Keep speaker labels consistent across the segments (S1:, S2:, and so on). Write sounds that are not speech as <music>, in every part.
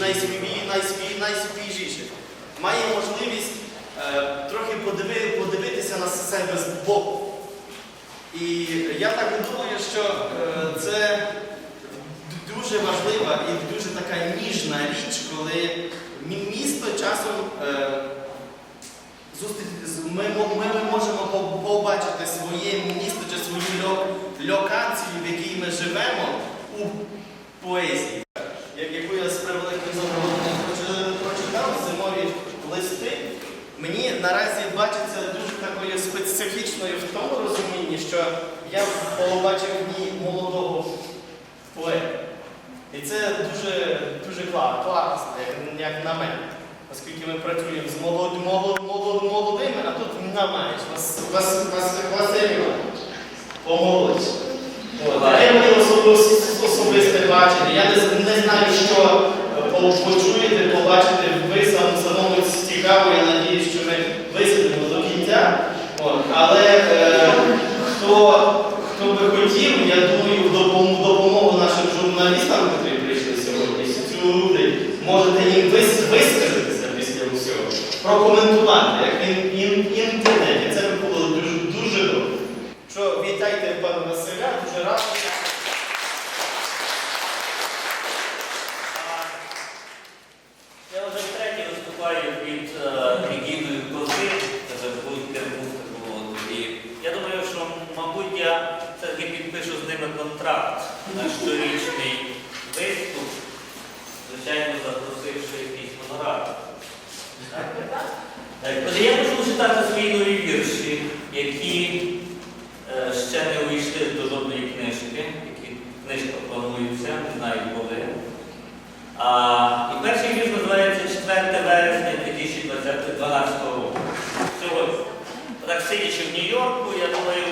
S1: найсвіж, найсвіжі, найсвіж, має можливість е, трохи подиви, подивитися на себе з боку. І я так думаю, що е, це дуже важлива і дуже така ніжна річ, коли місто часом е, зустріч- ми, ми, ми можемо побачити своє місто чи свою локацію, в якій ми живемо у поезії. Мені наразі бачиться дуже такою специфічною в тому розумінні, що я побачив в ній молодого поета. І це дуже, дуже класно, як, на мене. Оскільки ми працюємо з молод, молод, молод, молодими, а тут на менш. Вас, вас, вас, Василь помолодь. Таке моє особисте, бачення. Я не, не знаю, що е, по- почуєте, побачите ви сам, самому цікаво, я надіюсь, що ми висидимо до кінця. От, але е, хто, хто би хотів, я думаю, в допомогу, допомогу нашим журналістам, які прийшли сьогодні, сюди, можете їм вис, висказатися після усього, прокоментувати, як в ін- ін- інтернеті. Це би було дуже, дуже добре. Що вітайте пана Василя, дуже радий.
S2: Я вже втретє виступаю під е, егідою кози, це будьте музику. І я думаю, що, мабуть, я все-таки підпишу з ними контракт на щорічний виступ, звичайно, запросивши якийсь. Отже, я можу читати свої нові вірші, які е, ще не увійшли до жодної книжки, які книжка планується, не знаю коли. А, і перший вірш називається 4 вересня 2012 року. Сьогодні. Так сидячи в Нью-Йорку, я думаю,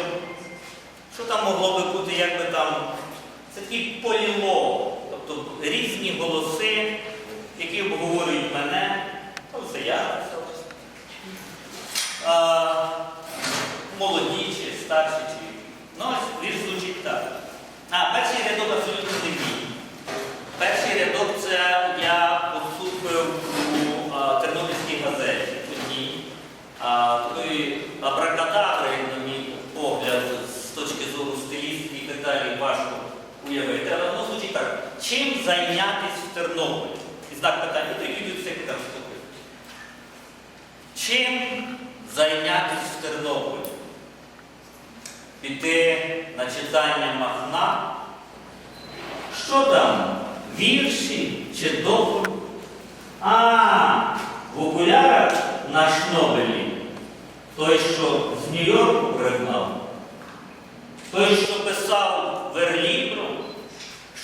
S2: що там могло би бути, якби там. Це такий полілог, тобто різні голоси, які обговорюють мене. Ну, це я. Молоді чи старші чи. Ну, ось вірш звучить так. А, перший рядок абсолютно не мій. Перший рядок це я поступив у а, Тернопільській газеті одній. А, такої абракадабри, як на мій погляд, з точки зору стилістики і так далі, важко уявити. Але воно звучить так. Чим зайнятися в Тернополі? І знак питання, то які люди секретар вступив. Чим зайнятися в Тернополі? Піти на читання Махна? Що там? Вірші чи доповідь? А, в окулярах на Шнобелі. Той, що з Нью-Йорку пригнав. Той, що писав верлібру,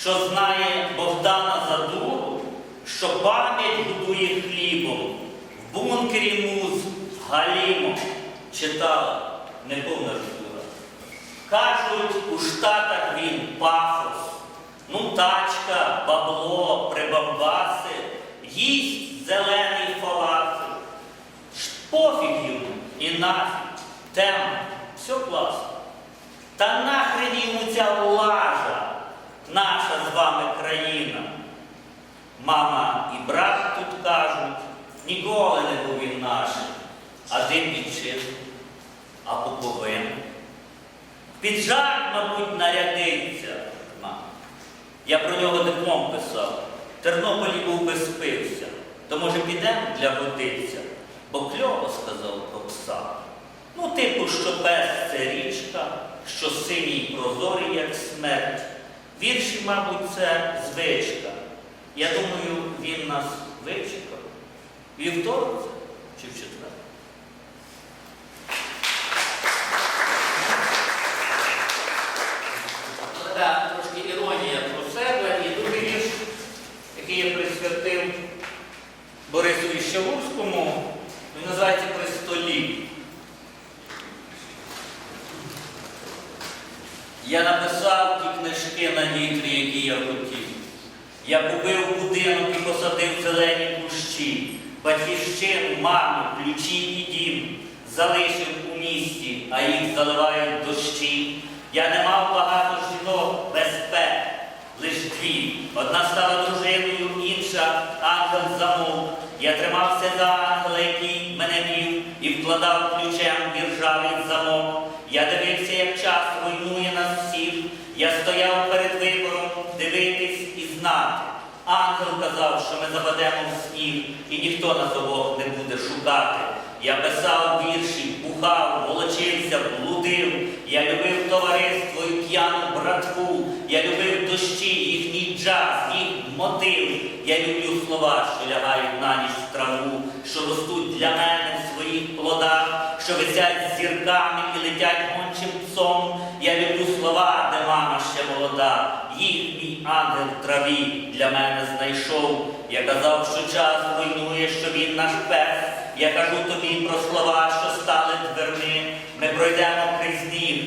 S2: що знає Богдана Задуру, що пам'ять будує хлібом, бункері муз Галімо читала неповна жура. Кажуть, у Штатах він пафос. Ну, тачка, бабло, прибамбаси, їсть зелений фалафель. Пофіг йому і нафіг, тема, все класно. Та нахрен йому ця лажа, наша з вами країна. Мама і брат тут кажуть, ніколи не був він нашим, а ти підчив, а поповин. Піджак, мабуть, нарядиться. Я про нього диплом писав. В Тернополі був би спився. То може підемо для годиця? Бо кльово сказав про пса. Ну, типу, що пес це річка, що синій прозорий, як смерть. Вірші, мабуть, це звичка. Я думаю, він нас вичекав. Вівторок це чи в четвер? Така трошки іронія про себе і другий вірш, який я присвятив Борисові Щавурському, він називається «При столі». Я написав ті книжки на вітрі, які я хотів. Я купив будинок і посадив зелені кущі, батьківщину, маму, ключі і дім. Залишив у місті, а їх заливають дощі. Я не мав багато жінок без пет, лиш дві. Одна стала дружиною, інша ангел замов. Я тримався за ангела, який мене вів, і вкладав ключем ржавий замок. Ангел казав, що ми западемо в сніг, і ніхто нас обох не буде шукати. Я писав вірші, бухав, волочився, блудив. Я любив товариство і п'яну братву. Я любив дощі, їхній джаз, їх мотив. Я люблю слова, що лягають на ніч в траву, що ростуть для мене в своїх плодах, що висять зірками і летять гончим псом. Я люблю слова, де мама ще молода. Їх мій ангел в траві для мене знайшов. Я казав, що час руйнує, що він наш пес. Я кажу тобі про слова, що стали дверми. Ми пройдемо крізь них,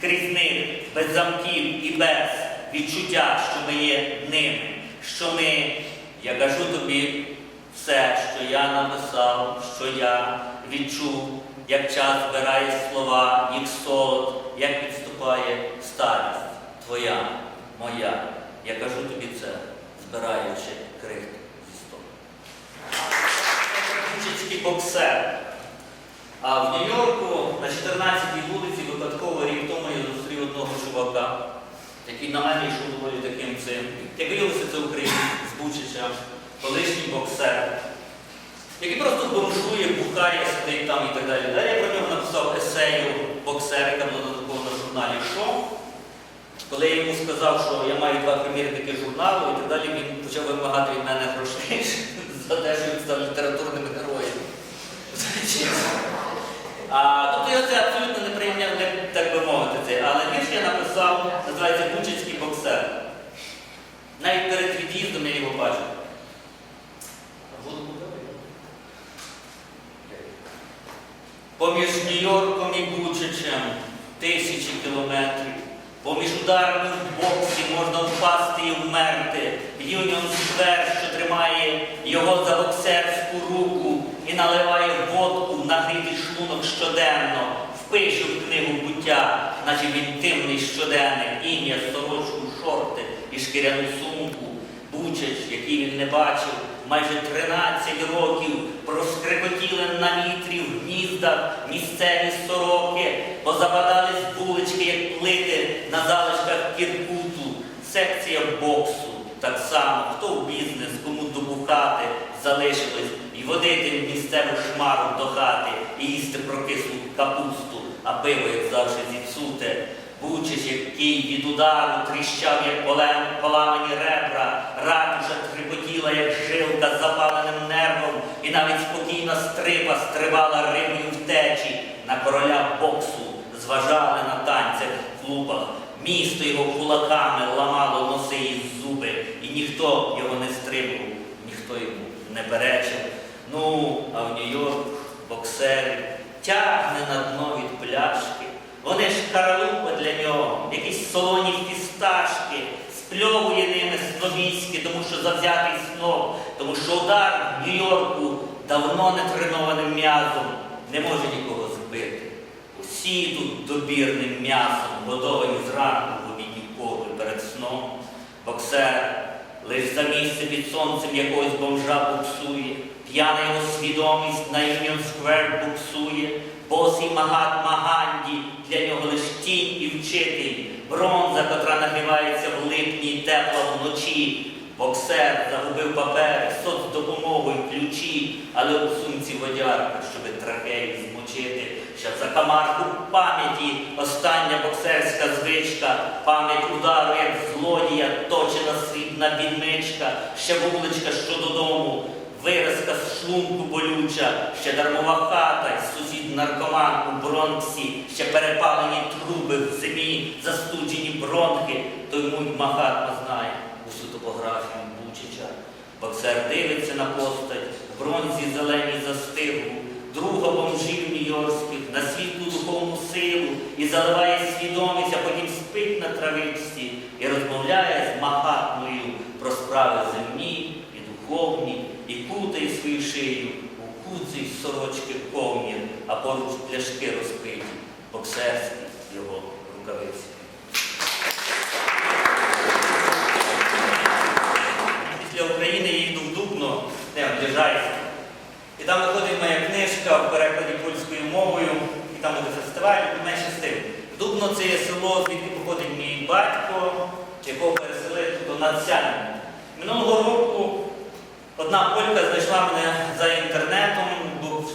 S2: крізь них, без замків і без відчуття, що ми є ними. Що ми, я кажу тобі все, що я написав, що я відчув, як час збирає слова, їх солод, як підступає старість твоя, моя. Я кажу тобі це, збираючи крихт зі столу. Кучицький боксер. А в Нью-Йорку на 14-й вулиці випадково рік тому я зустрів одного чувака, який на мене йшов доволі таким цим. Як виявилося, це українець з Бучича, колишній боксер, який просто бомжує, бухає, сидить там і так далі. Далі я про нього написав есею боксера, яка була надрукована в журналі «Шо». Коли я йому сказав, що я маю два примірники журналу і так далі, він почав вимагати від мене грошей <laughs> за те, що він став літературним героєм. Тобто я це абсолютно не прийняв, так би мовити, це. але вірш я написав, називається Бучицький боксер. Навіть перед від'їздом я його бачив. Поміж Нью-Йорком і Бучичем тисячі кілометрів. Поміж ударами в боксі можна впасти і вмерти. Юніон Сквер, що тримає його за боксерську руку і наливає водку в нагрітий шлунок щоденно, впише в книгу буття, наче інтимний щоденник, ім'я, сорочку, шорти і шкіряну сумку. Бучач, який він не бачив, майже 13 років проскрекотіли на вітрі в гніздах місцеві сороки, позападались вулички, як плити на залишках кіркуту, секція боксу. Так само, хто в бізнес, кому добухати залишилось, і водити місцеву шмару до хати, і їсти прокислу капусту, а пиво, як завжди, зіпсуте. Бучиш, який від удару тріщав, як полем, поламані ребра, ратуша трепотіла, як жилка з запаленим нервом, і навіть спокійна стрипа стривала рибою втечі. На короля боксу зважали на танцях в клубах. Місто його кулаками ламало носи і зуби, і ніхто його не стримував, ніхто йому не перечив. Ну, а в Нью-Йорк боксери тягне на дно від пляшки. Вони ж каралупа для нього, якісь солоні фісташки, спльовує ними снобійськи, тому що завзятий сноб, тому що удар в Нью-Йорку давно не тренованим м'язом не може нікого збити. Усі тут добірним м'ясом, готовані зранку в обідній кови перед сном. Боксер лиш за місце під сонцем якогось бомжа буксує, п'яна його свідомість на Юніон Сквер буксує, босий магат Маганді, для нього лиш тінь і вчитель, бронза, котра нагрівається в липні тепла вночі. Боксер загубив папери, соцдопомогу й ключі, але у сумці водярка, щоби трахеї змочити. Ще в закамарку пам'яті остання боксерська звичка, пам'ять удару, як злодія, точена срібна відмичка, ще вуличка, що додому, виразка з шлунку болюча, ще дармова хата, наркоман у Бронксі, ще перепалені труби в зимі, застуджені бронхи, той муть Махатма знає усю топографію Бучича. Боксер дивиться на постать, бронзі зеленій застигу, друга бомжів нью-йоркських, на світлу духовну силу. І заливає свідомість, а потім спить на травичці. І розмовляє з Махатмою про справи земні і духовні, і кутає свою шию у кудзі й сорочки ковні, а поруч пляшки розпиті, боксерські його рукавиці. Після України їду в Дубно, не об'їжджаюся. І там виходить моя книжка в перекладі польською мовою, і там буде фестиваль, і менше з. Дубно це є село, звідки походить мій батько, якого переселили до Надсяння. Минулого року одна полька знайшла мене за інтернетом,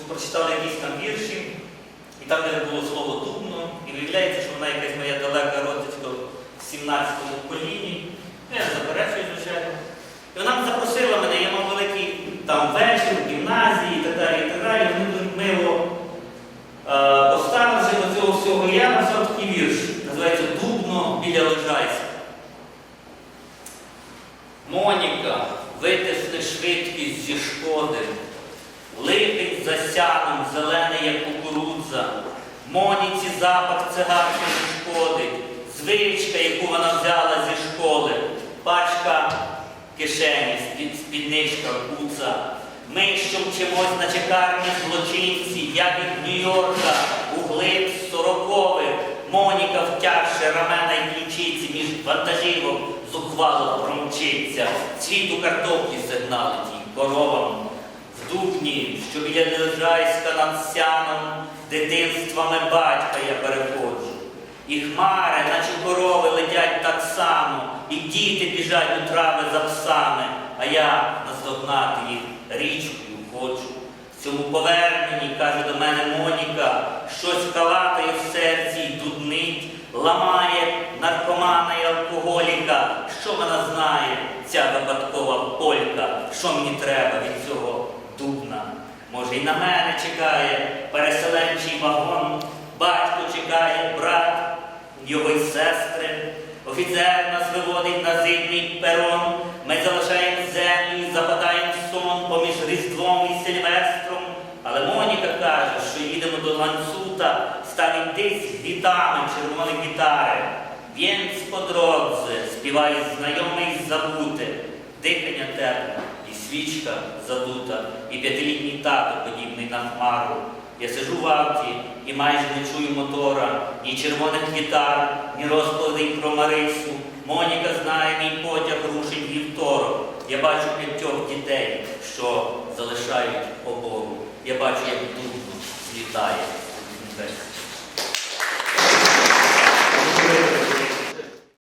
S2: прочитала якісь там вірші, і там де було слово Дубно, і виявляється, що вона якась моя далека родичка в 17-му коліні. Ну, Я заперечую, звичайно. І вона запросила мене, я мав великий там вечір в гімназії і так далі, і так далі. Вони дуже мило е, поставивши до цього всього. Я написав такий вірш, називається Дубно біля Лежайська. Моніка, витисни швидкість зі шкоди. Липень за сяном, зелений, як кукурудза. Моніці запах цигарки не шкодить. Звичка, яку вона взяла зі школи. Пачка кишені, спід- спідничка, куца. Ми, вчимось на чекарні злочинці, як від Нью-Йорка, у глиб сорокових. Моніка втягши рамена й ключиці між вантажівок зухвало промчиться. Світу картоплі сигналить коровам. В дубні, що біля Нележайська над сяном, дитинствами батька я переходжу. І хмари, наче корови, летять так само, і діти біжать у трави за псами, а я наздогнати їх річкою хочу. В цьому поверненні, каже до мене Моніка, щось калатає в серці й дуднить, ламає наркомана і алкоголіка. Що вона знає, ця випадкова полька, що мені треба від цього дубна? Може, і на мене чекає переселенчий вагон, батько чекає, брат, його й сестри. Офіцер нас виводить на зимній перон. Ми залишаємо землю і западаємо в сон поміж Різдвом і Сильвестром. Але Моніка каже, що ланцута, ставить десь гвітами червоні гітари. Więc по дорозі співає знайомий забути, дихання тепле, і свічка задута, і п'ятилітній тато подібний на хмару. Я сижу в авті і майже не чую мотора, ні червоних гітар, ні розкладей про Марису. Моніка знає мій потяг рушень вівторок. Я бачу п'ятьох дітей, що залишають обору. Я бачу, як дубно Daia.